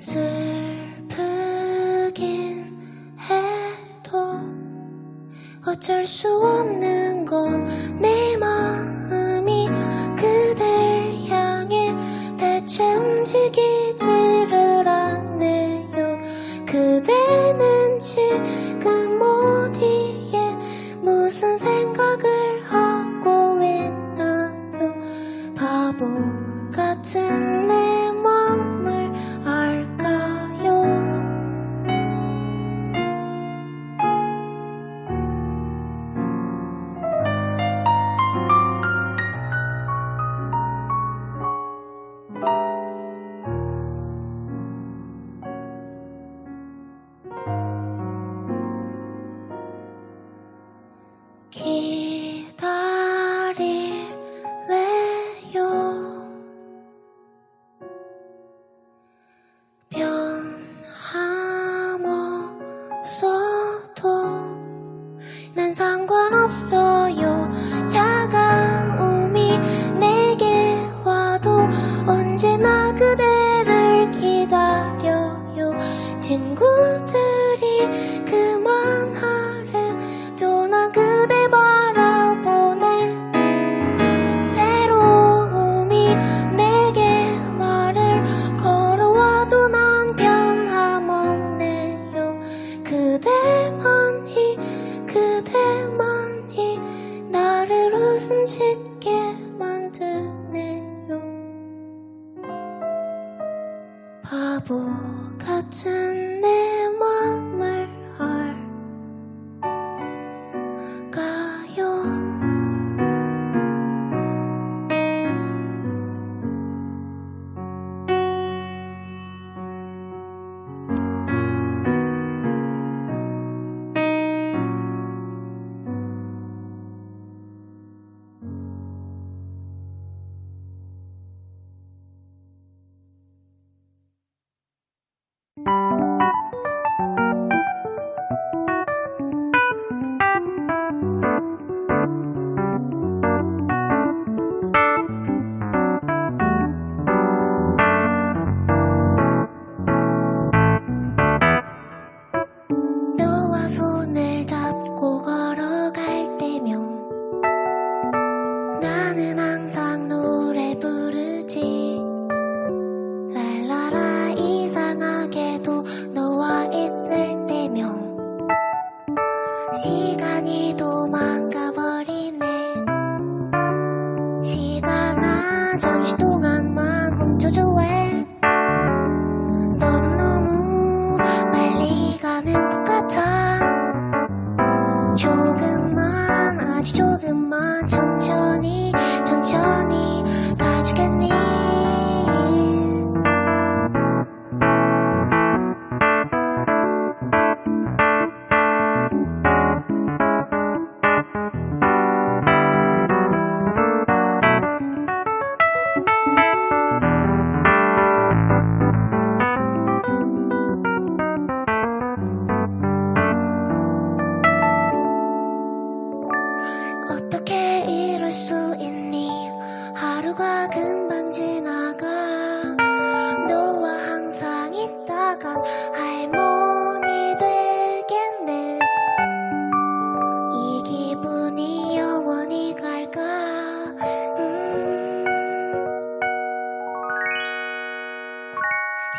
슬프긴 해도 어쩔 수 없는 건 내 마음이 그댈 향해 대체 움직이지를 않네요. 그대는 지금 어디에 무슨 생각을 하고 있나요? 바보 같은 바보 같은 내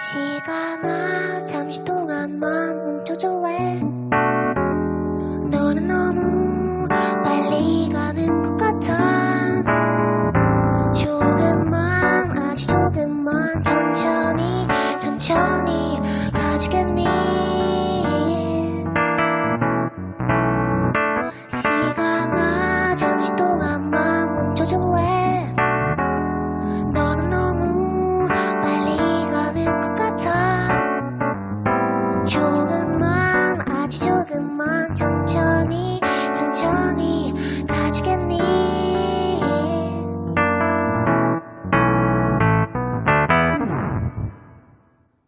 시간아잠시 또